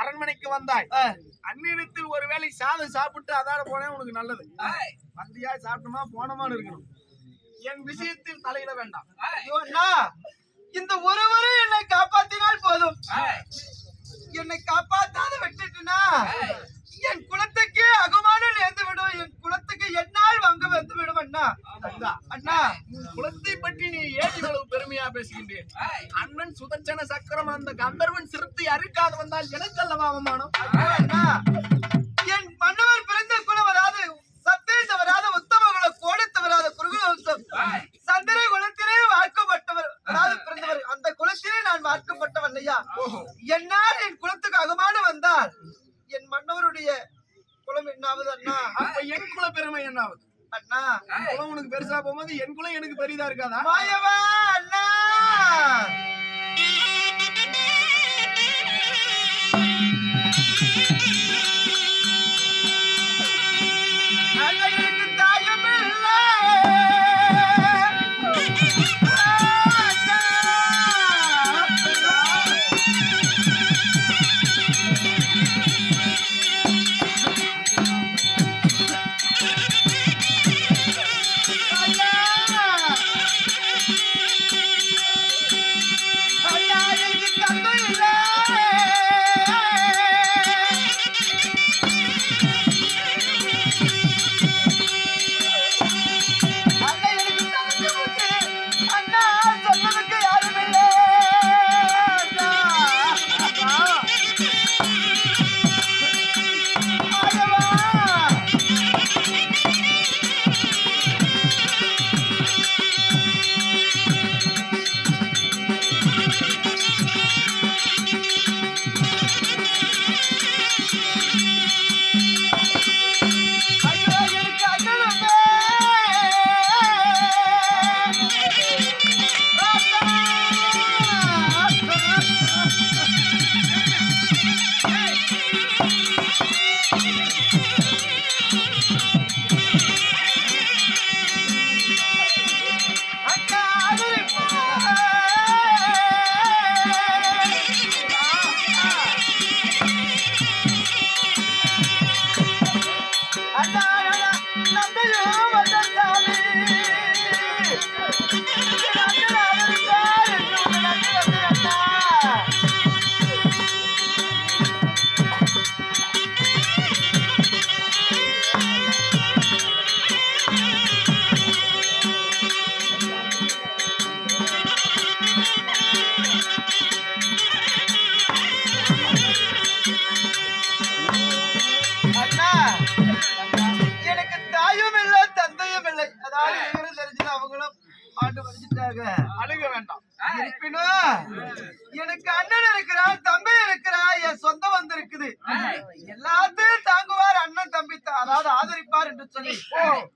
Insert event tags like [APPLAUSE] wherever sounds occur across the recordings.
அரண்மனைக்கு வந்தாய். அந்நிடத்தில் ஒருவேளை சாதம் சாப்பிட்டு அதாட போனே உனக்கு நல்லது. வந்தியா சாப்பிட்டோமா போனமான்னு இருக்கணும். என் விஷயத்தில் தலையிட வேண்டாம். இந்த ஒருவரை என்னை காப்பாத்தினால் போதும். என்னை காப்பாத்தாத விட்டுட்டுனா என் குலத்துக்கு அகமானம் நேர்ந்து விடும். என் குலத்துக்கு என்னால் வங்க வந்து விடும் அண்ணா. அண்ணா, குலத்தை பற்றி நீ ஏன் இவ்வளவு பெருமையா பேசுகின்றேன்? அண்ணன் சுதர்சன சக்கரம் அந்த கந்தர்வன் சிறுத்தை அறுக்காது வந்தால் எனக்கு அல்லவா அவமானம்? அண்ணா. గారు కదా?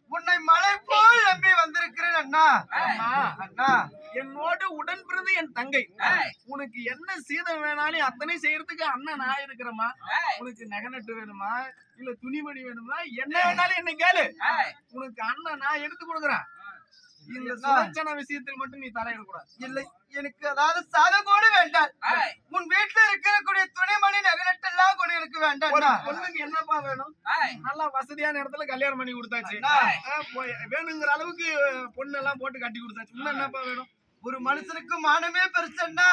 உன்னை மலை போல் நம்பி வந்திருக்கிறேன் அண்ணா. அண்ணா. என்னோடு உடன் பிறந்து என் தங்கை. உனக்கு என்ன சீதம் வேணாலும் அத்தனை செய்யறதுக்கு அண்ணன் நான் இருக்கிறேம்மா. உனக்கு நெகநட்டு வேணுமா? இல்ல துணிமணி வேணுமா? என்ன வேணாலும் என்ன கேளு. உனக்கு அண்ணன் நான் எடுத்து கொடுக்குறேன். இந்த சுதர்சன விஷயத்தில் மட்டும் நீ தலையிடக்கூடாது. இல்லை எனக்கு அதாவது கூட வேண்டாம். உன் வீட்டுல இருக்கக்கூடிய துணிமணி நகரட்டு எல்லாம் கூட எனக்கு வேண்டாம். பொண்ணுக்கு என்னப்பா வேணும்? நல்லா வசதியான இடத்துல கல்யாணம் பண்ணி கொடுத்தாச்சு. வேணுங்கிற அளவுக்கு பொண்ணு எல்லாம் போட்டு கட்டி கொடுத்தாச்சு. இன்னும் என்னப்பா வேணும்? ஒரு மனுஷனுக்கு மானமே பெருசுன்னா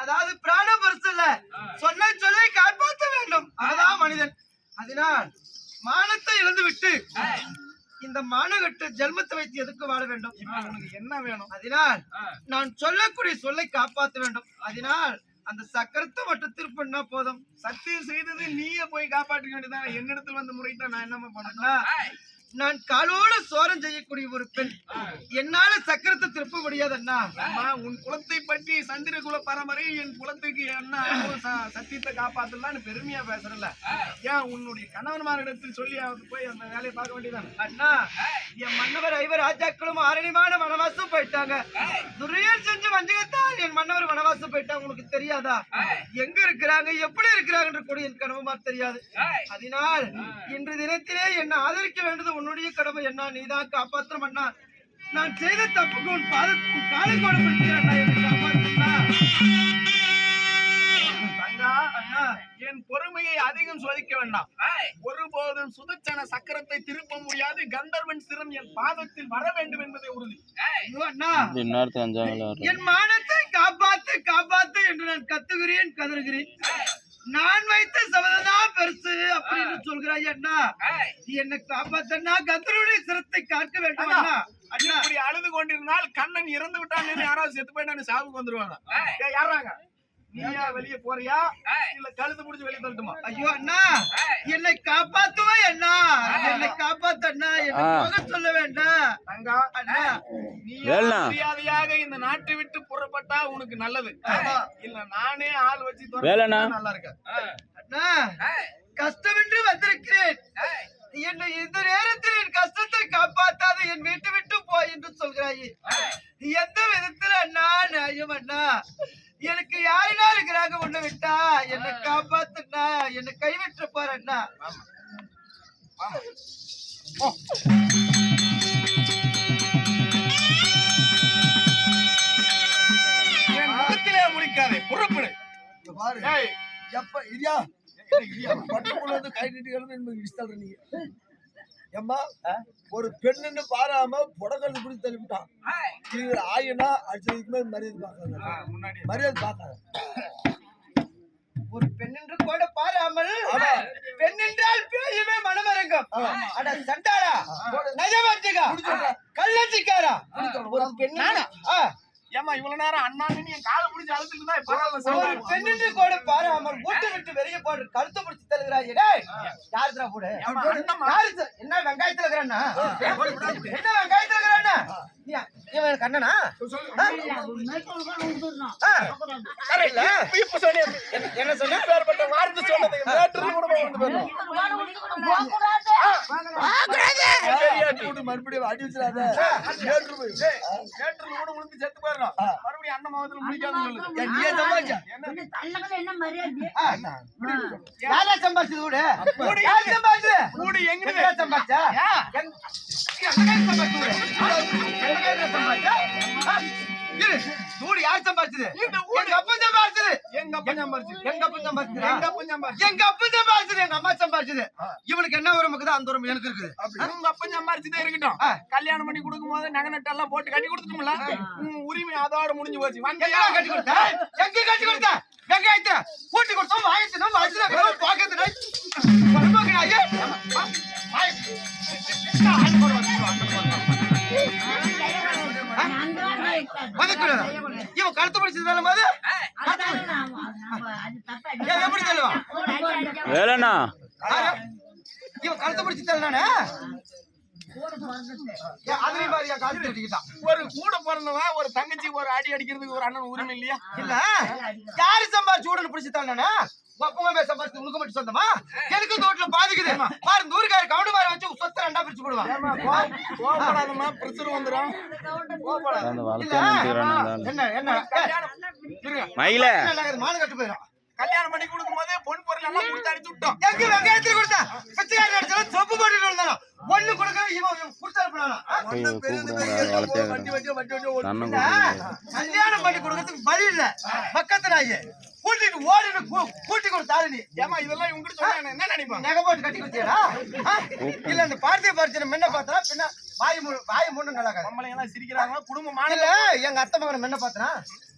அதாவது பிராணம் பெருசு இல்ல. சொன்ன சொல்லை காப்பாற்ற வேண்டும். அதுதான் மனிதன். அதனால் மானத்தை இழந்து விட்டு இந்த மானகட்டு ஜென்மத்தை வைத்து எதுக்கு வாழ வேண்டும்? உனக்கு என்ன வேணும்? அதனால் நான் சொல்லக்கூடிய சொல்லை காப்பாற்ற வேண்டும். அதனால் அந்த சக்கரத்தை மட்டும் திருப்பினா போதும். சத்தியம் செய்தது நீயே போய் காப்பாற்ற வேண்டியதான் என்னிடத்தில் வந்து முறையிட்டா நான் என்னமா பண்ணணும் அண்ணா, நான் காலோட சோரம் செய்யக்கூடிய ஒரு பெண். என்னால சக்கரத்தை திருப்ப முடியாது அண்ணா உன் குலத்தை பற்றி சந்திர குல பரம்பரை என் குலத்துக்கு என்ன சத்தியத்தை காப்பாத்தலாம்னு பெருமையா பேசுறல ஏன் உன்னுடைய கணவன்மாரிடத்தில் சொல்லி அவருக்கு போய் அந்த வேலையை பார்க்க வேண்டியதானே அண்ணா என் மன்னவர் ஐவர் ராஜாக்களும் ஆரணிமான வனவாசம் போயிட்டாங்க. துரியன் செஞ்சு வஞ்சகத்தால் என் மன்னவர் வனவாசம் போயிட்டாங்க. உனக்கு தெரியாதா? எங்க இருக்கிறாங்க? எப்படி இருக்கிறாங்கன்ற கூட என் கனவுமா தெரியாது. அதனால் இன்று தினத்திலே என்னை ஆதரிக்க வேண்டியது உன்னுடைய கடமை என்ன? நீதான் காப்பாற்றும் அண்ணா. நான் செய்த தப்புக்கு உன் பாதத்துக்கு காலை கோடப்படுத்திய அண்ணா? என்னை காப்பாற்றுண்ணா என் பொறுமையை அதிகம் சோதிக்க வேண்டாம். ஒருபோதும் சுதச்சன சக்கரத்தை திருப்ப முடியாது. கந்தர்வன் சிரம் என் பாதத்தில் வர வேண்டும் என்பதை உறுதி. என் மானத்தை காப்பாத்து காப்பாத்து என்று நான் கத்துகிறேன் கதறுகிறேன். நான் வைத்த சபதம்தான் பெருசு அப்படின்னு சொல்கிறாய் அண்ணா. நீ என்னை காப்பாத்தண்ணா கந்தருடைய சிரத்தை காக்க வேண்டும் அண்ணா அண்ணா. இப்படி அழுது கொண்டிருந்தால் கண்ணன் இறந்து விட்டான்னு யாராவது செத்து போயிட்டான்னு சாவுக்கு வந்துருவாங்க? யாராங்க? நீயா வெளியே போறியா? இல்ல கழுத்து புடிச்சு வெளியே தள்ளட்டுமா? ஐயோ அண்ணா. என்னை காப்பாத்துவா அண்ணா? என்னை காப்பாத்து அண்ணா என்னை ஆ. போக சொல்ல வேண்டாம். தங்கா அண்ணா. நீ வேலண்ணா. மரியாதையாக இந்த நாட்டை விட்டு புறப்பட்டா உனக்கு நல்லது. இல்ல நானே ஆள் வச்சு நல்லா இருக்க. அண்ணா கஷ்டமின்றி வந்திருக்கிறேன். என்னை இந்த நேரத்தில் என் கஷ்டத்தை காப்பாத்தாத என் வீட்டை விட்டு போய் என்று சொல்கிறாய். எந்த விதத்துல அண்ணா நியாயம் அண்ணா? எனக்கு யாருனா இருக்கிறாங்க ஒண்ணு விட்டா? என்னை காப்பாத்துண்ணா. என்னை கைவிட்டு போற அண்ணா. முடிக்காதே புறப்படு. இங்க பாரு. எப்ப இரியா பட்டுக்குள்ள வந்து கை நீட்டி எனக்கு விசித்தல் நீங்க ஏம்மா ஒரு பெண்ணுன்னு பாராம புடக்கல் பிடிச்சி தள்ளிவிட்டான் இது ஆயினா அடிச்சதுக்கு மேல மரியாதை பார்க்காத. மரியாதை பார்க்காத. ஒரு பெண் என்று கூட பாராமல் ஆமா. பெண் என்றால் பேயுமே மனமரங்கம். அட சண்டாளா? நஜமாட்டிகா கள்ளச்சிக்காரா? ஒரு பெண் ஆ, ஏமா இவ்வளவு நேரம் அண்ணான்னு நீ என் காலை பிடிச்சு அழுத்துட்டு தான் ஒரு சொல்றேன். பெண் என்று கூட பாராமல் வீட்டு விட்டு வெளியே போட்டு கழுத்து பிடிச்சி. யாரு இது? என்ன வெங்காயத்துல இருக்கிறானா என்ன வெங்காயத்துல இருக்கிறானா இவன் கண்ணனா? சரியில்ல. இப்ப சொன்னே. என்ன- சொன்ன? வார்த்தை சொன்னது. கூட்டு மறுபடியும் அடி வச்சிடாத கூட செத்து. மறுபடியும் அண்ணன் முகத்துல சமாளிச்சா என்ன? மரியாதை? சம்பாதிச்சது? கூட சம்பாதிச்சது? கூடி எங்க சம்பாதிச்சா? சம்பாதிச்சா? சூடு யார் ஊரு. எங்க அப்பா எங்க அப்பன் சம்பாரிச்சு. எங்க அப்பா சம்பாதிச்சது எங்க சம்பாரிச்சு. எங்க அப்பா சம்பாதிச்சது எங்க அம்மா சம்பாதிச்சது இவனுக்கு என்ன இருக்குதோ அந்த உரிமை எனக்கு இருக்குது. உங்க அப்பன் சம்பாரிச்சுதான் இருக்கட்டும். கல்யாணம் பண்ணி கொடுக்கும்போது நகை நட்டு எல்லாம் போட்டு கட்டி கொடுத்துட்டோம்ல? உரிமை அதோட முடிஞ்சு போச்சு. வந்தியா? கட்டி கொடுத்த? எங்க கட்டி கொடுத்த? வெங்காயத்தை கூட்டி கொடுத்தோம் வாங்கிட்டு பாக்கத்துல பரமாக்கணாயே வந்துக்கூடாது இவன் கழுத்து பிடிச்சதுனால போது ஏன் எப்படி சொல்லுவான்? இவன் கழுத்து பிடிச்சு தரலானே அதுலயும் பாரு என் கழுத்து பிடிக்கிட்டான் ஒரு கூட பிறந்தவன் ஒரு தங்கச்சி ஒரு அடி அடிக்கிறதுக்கு ஒரு அண்ணன் உரிமை இல்லையா? இல்ல. யாரு சம்பாதிச்சு உடனே பிடிச்சு தரலானே ஒப்பமா சம்பாதிச்சு உனக்கு மட்டும் சொந்தமா? எனக்கு வீட்டுல பாதிக்குது? பாரு இந்த ஊருக்காரு கவுண்டு மாதிரி வச்சு சொத்தை ரெண்டா பிரிச்சு போடுவான். வந்துடும் நிறுத்திக்கிறான் என்ன என்ன? மயில. மானு கட்டு போயிடும் கல்யாணம் பண்ணி கொடுக்கும் போதே பொன் பொருள் எல்லாம் கொடுத்து அடிச்சு விட்டோம். எங்க வெங்காயத்துல கொடுத்தா? பிச்சைக்காரன் அடிச்சாலும் சொப்பு போட்டுட்டு இருந்தாலும் ஒண்ணு கொடுக்க இவன் இவன் கொடுத்தா இருப்பானா கூப்பிடுங்க வளர்த்தே வட்டி வட்டி வட்டி வட்டி ஓடு. தன்னை கூப்பிடுங்க. கல்யாணம் பண்ணி கொடுக்கறதுக்கு வழி இல்ல. பக்கத்து நாயே கூட்டிட்டு ஓடிட்டு கூ- கூட்டி கொடுத்தாரு நீ. ஏமா இதெல்லாம் இவங்கிட்ட சொன்னா என்ன நினைப்பாங்க நகை போட்டு கட்டி கொடுத்தியாடா? ஆ? இல்ல இந்த பார்த்திய பரிச்சனை முன்ன பார்த்தா பின்ன வாய் மூணு வாய் மூணு நல்லா. பொம்பளை எல்லாம் சிரிக்கிறாங்க குடும்பமான இல்ல எங்க அத்தை மகனை முன்ன பார்த்தனா?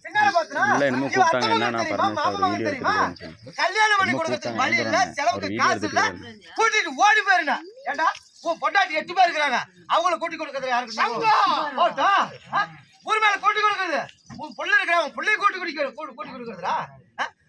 இல்ல, என்னமோ கூப்பிட்டாங்க, என்னன்னா வீடியோ எடுத்துட்டு கல்யாணம் பண்ணி கொடுக்கறதுக்கு வழி இல்ல செலவுக்கு ஒரு காசு இல்ல. கூட்டிட்டு ஓடி போயிருங்க ஏண்டா உன் பொண்டாட்டி எட்டு பேர் இருக்கிறாங்க. அவங்கள கூட்டி கொடுக்கறது யாருக்கு ஓட்டா ஊர் மேல கூட்டி கொடுக்கறது. உன் புள்ள இருக்கிற உன் பிள்ளைய கூட்டி குடிக்கிற கூட்டி கூட்டி கொடுக்கறதுடா?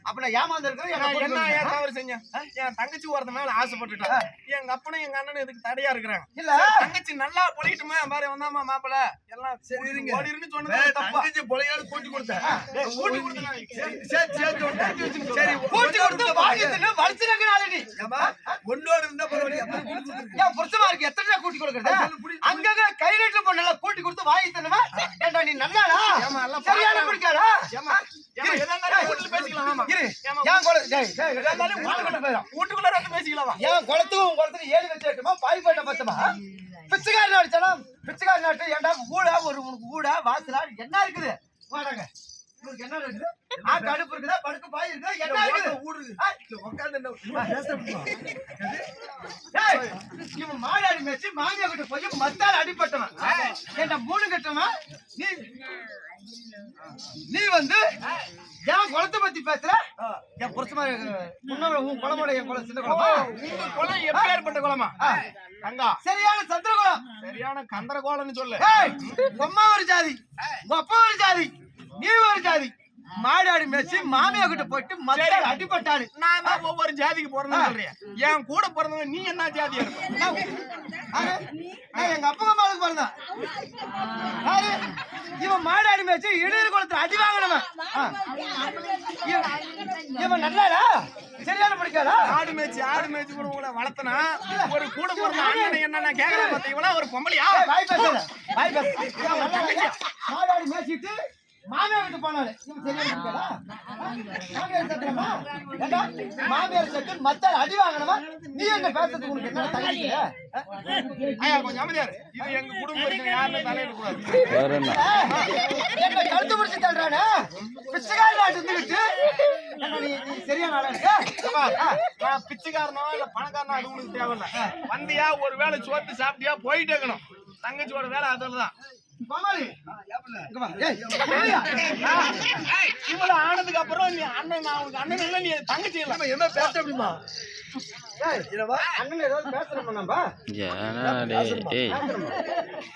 அப்ப நான் ஏமாந்து இருக்கிறது நான் என்ன ஏன் தவறு செஞ்சேன் என் தங்கச்சி ஒருத்த மேல ஆசைப்பட்டுட்டேன் எங்க அப்பனும் எங்க அண்ணனும் இதுக்கு தடையா இருக்கிறாங்க. இல்ல. தங்கச்சி நல்லா பொழிட்டுமே பாரு வந்தாமா மாப்பிள எல்லாம் சரி, இருங்க. ஓடிருன்னு சொன்னது தங்கச்சி பொழையாடு கூட்டி கொடுத்தேன் டேய், கூட்டி கொடுத்தா சேர்த்து சேர்த்து விட்டேன். சரி கூட்டி கொடுத்து வாங்கிட்டு வலிச்சுனாங்க நாளைக்கு ஏம்மா, ஒண்ணோடு இருந்தா பரவாயில்ல? ஏன் புருஷமா இருக்கு? எத்தனை கூட்டி கொடுக்கறது? அங்கங்க கை நீட்டு பொண்ணு கூட்டி கொடுத்து வாங்கி தருவா ஏண்டா நீ நல்லாடா? சரியான பாக்கலாம். பிச்சைக்காரன் அடிச்சாலும் பிச்சைக்காரன் நாட்டு ஏன்டா ஊடா ஒரு உனக்கு ஊடா வாசலா? என்ன இருக்குது? வாடாங்க உங்களுக்கு என்ன இருக்குது? இருக்குதா? படுக்க பாய் இருக்குதா? என்ன இருக்குது? உட்காந்து இவன் மாடாடி மேய்ச்சி மாமியா கிட்ட போய் மத்தால் அடிப்பட்டவன் என்ன மூணு கட்டவன் நீ நீ வந்து என் குளத்தை பத்தி பேசுற? என் புருஷமா முன்னோட உன் குளமோட என் குளம் சின்ன குளமா? உங்க குலம் எப்பேற்பட்ட குலமா தங்கா சரியான சந்திர குளம். சரியான கந்தர கோலம்னு சொல்லு. உங்க அம்மா ஒரு ஜாதி. உங்க அப்பா ஒரு ஜாதி. நீ ஒரு ஜாதி. மாடாடி மேய்ச்சி மாமியா கிட்ட போயிட்டு மத்தால் அடிப்பட்டாரு நான் ஒவ்வொரு ஜாதிக்கு பிறந்தேன்னு சொல்றேன். என் கூட பிறந்தவன் நீ என்ன நான் எங்க அப்பா அம்மாவுக்கு பிறந்தான்? இவன் மாடாடி மேய்ச்சி இடையர் குளத்துல அடி வாங்கினவன். இவன் நல்லாடா? சரியான படிக்காடா ஆடு மேய்ச்சி ஆடு மேய்ச்சி கூட உங்களை வளர்த்தனா? ஒரு கூட பிறந்த அண்ணன் என்ன கேக்குறேன் பாத்தீங்களா ஒரு பொம்பளையா? வாய் பேசாத. வாய் பேச இவன் நல்லாடா? மாடாடி மேய்ச்சிட்டு மாமியார் வீட்டு படிக்காடா மாமியார் சத்து மத்த அடி நீ என்ன பேசுறதுக்கு உனக்கு என்ன தகுதி ஐயா கொஞ்சம் அமைதியாரு இது எங்க குடும்ப பிரச்சனை யாருமே தலையிட கூடாது. வேற என்ன? என்ன கழுத்து பிடிச்சு தள்ளுறானே? பிச்சைக்காரி நாட்டு இருந்துகிட்டு. சரியான பிச்சைக்காரனோ இல்ல பணக்காரனோ அது உனக்கு தேவையில்ல. வந்தியா ஒரு வேளை சோத்து சாப்பிட்டியா போயிட்டே இருக்கணும். தங்கச்சியோட வேலை அதுலதான் கோமாளி, இங்க வா. ஏய், போய்யா. இவ்வளவு ஆனதுக்கு அப்புறம் நீ அண்ணன் நான் உனக்கு அண்ணன் இல்ல நீ தங்கச்சி இல்ல. நம்ம என்ன பேச முடியுமா?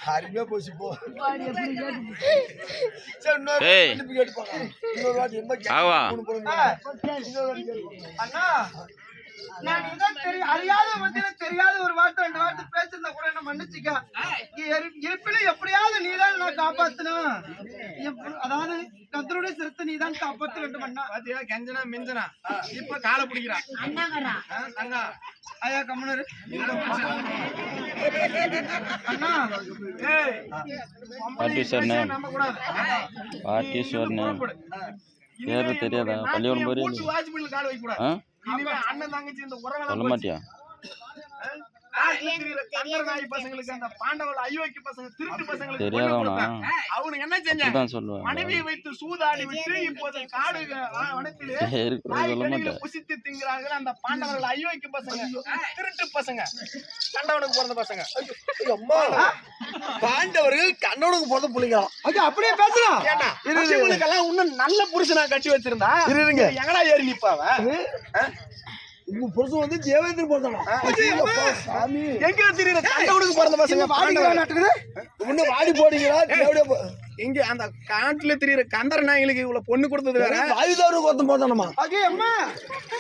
அருமையா போச்சு போ. சரி இன்னொரு வாட்டி அண்ணா. நான் இதான் அறியாத மத்தியில தெரியாத ஒரு வார்த்தை ரெண்டு வார்த்தை பேசிருந்தா கூட என்ன மன்னிச்சுக்க? இரு- இருப்பினும் எப்படியாவது நீதான் நான் காப்பாத்தணும் அதாவது கத்தருடைய சிறுத்தை நீதான் காப்பாத்த வேண்டும் அண்ணா. பாத்தியா கெஞ்சனா மிஞ்சனா. இப்ப காலை பிடிக்கிறான் தங்கா ஐயா கம்மனரு அண்ணா. நேம் பேரு தெரியாதா? பள்ளிக்கூடம் போறியா? சொல்ல மாட்டியா? பசங்களுக்கு அந்த பாண்டவர்கள் அயோக்கிய பசங்க திருட்டு பசங்களுக்கு. அவனுங்க என்ன செஞ்சாங்க மனைவியை வைத்து சூதாடி விட்டு இப்போது காடு வனத்திலே [LAUGHS] புசித்து திங்கிறார்கள். அந்த பாண்டவர்கள் அயோக்கிய பசங்க. திருட்டு பசங்க. கண்டவனுக்கு பிறந்த பசங்க. ஐயோ, அம்மா. பாண்டவர்கள் கண்ணனுக்கு பிறந்த பிள்ளைங்க அப்படியே பேசுறான் ஏண்டா? இவங்களுக்கெல்லாம் இன்னும் நல்ல புருஷனா கட்டி வச்சிருந்தா? இருங்க. எங்கடா ஏறி நிப்பாவ? உங்க புருஷன் வந்து தேவேந்திரன் பிறந்தானா ஐயோ, சாமி. எங்க தெரியுற கண்டவனுக்கு பிறந்த பசங்க வாடி போடுங்களா தேவடியா போ- இங்க அந்த காட்டுல தெரியுற கந்தர நாய்களுக்கு இவ்வளவு பொண்ணு கொடுத்தது வேற? வாயுதாரு ஐயோ அம்மா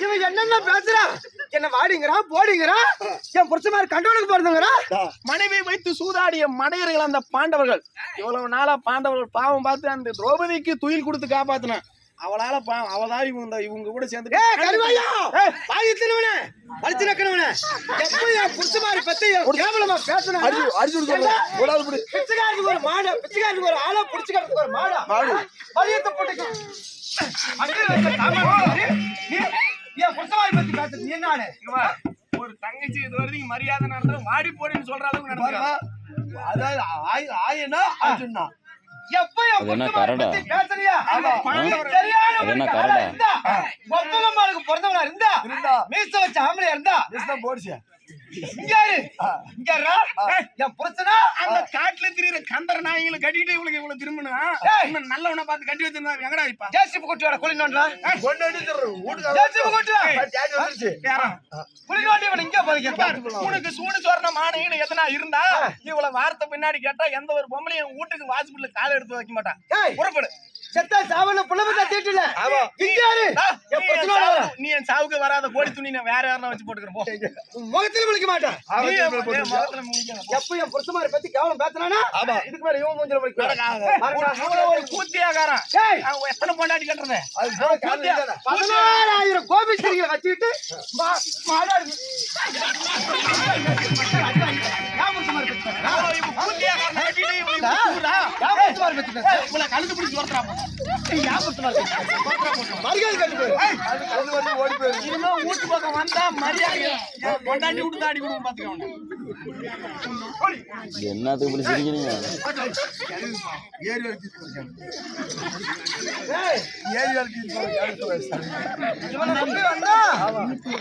இவன் என்னென்ன பேசுறான் என்ன வாடிங்கிறான் போடிங்கிறான் என் புருஷ மாதிரி கண்டவனுக்கு பிறந்தங்கிறான் மனைவி வைத்து சூதாடிய மடையர்கள் அந்த பாண்டவர்கள். இவ்வளவு நாளா பாண்டவர்கள் பாவம் பார்த்து அந்த திரௌபதிக்கு துயில் கொடுத்து காப்பாத்தினான் அவளால அவதான் இவங்க இவங்க கூட சேர்ந்து ஏய் கருவாயா வாயு தினவனே அடிச்சு நக்கனவனே எப்ப என் புருஷ மாதிரி பத்தி கேவலமா பேசுனா அடிச்சு அடிச்சு விடுங்க ஓடாது பிடி பிச்சைக்காரனுக்கு ஒரு மாடா பிச்சைக்காரனுக்கு ஒரு ஆளா புடிச்சுக்கிறதுக்கு ஒரு மாடா மாடு. வலியத்தை போட்டுக்க என் புருஷ மாதிரி பத்தி பேசுறது நீ என்ன ஆளு? இங்க வா. ஒரு தங்கச்சி இது வரைக்கும் மரியாதை நடத்துற வாடி போடின்னு சொல்ற அளவுக்கு நடந்துக்கிறான். அதாவது ஆய் ஆயனா அர்ஜுனா எப்ப என் அது என்ன கரடா? அது என்ன கரடா? பிறந்தவனா இருந்தா? இருந்தா. மீச வச்ச ஆம்பளையா இருந்தா? கிருஷ்ணன் என் புருஷனா? அந்த காட்டுல திரியிற கந்தர நாய்களை கட்டிட்டு இவளுக்கு இவ்வளவு திரும்பினா நல்லவனை பார்த்து கட்டி வச்சிருந்தா எங்கடா இப்ப ஜேசிபி குட்டியோட குழி நோண்டா ஜேசிபி யாரும் குழி நோண்டி இவன் இங்க போய் உனக்கு சூடு சொரண மானைன்னு எதனா இருந்தா இவ்வளவு வார்த்தை பின்னாடி கேட்டா எந்த ஒரு பொம்பளையும் வீட்டுக்கு வாசப்படல காலை எடுத்து வைக்க மாட்டான் புறப்படு. செத்தா சாவல புலபத்தா தீட்டுல இங்க இரு. நீ என் சாவுக்கு வராத கோடி துணி நான் வேற வச்சு போட்டுக்கிறேன் போ. முகத்துல முழிக்க மாட்டேன். எப்ப என் பத்தி கேவலம் பேசுனானா ஆமா இதுக்கு மேல இவன் மூஞ்சில முழிக்க. ஒரு- கூத்தியாகாரன் எத்தனை? பதினாறாயிரம் கோபி ஸ்திரிகளை வச்சுக்கிட்டு மா- மாடாடு ஏன் புருஷ மாதிரி பத்தி பேசுறா? இவன் கூத்தியாகாரனை கட்டிட்டு இவன் இப்படி கூவுறா? ஏன் புருஷ மாதிரி பத்தி பேசுறா? இவளை கழுத்து பிடிச்சி வரட்டுறா போ. வீட்டு பக்கம் வந்தா மரியாதை என் விட்டு அடி கொடுக்கும் என்னத்துக்கு இப்படி சிரிக்கிறீங்க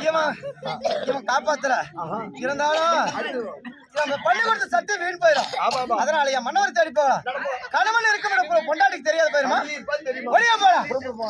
இவன் காப்பாத்துற இருந்தாலும் பள்ளிக்கூடத்து சத்து வீண் போயிடும். அதனால என் மன்னவர் தேடி போகலாம். கணவன் இருக்க பொண்டாட்டிக்கு தெரியாது போயிருமா? தெரியுமா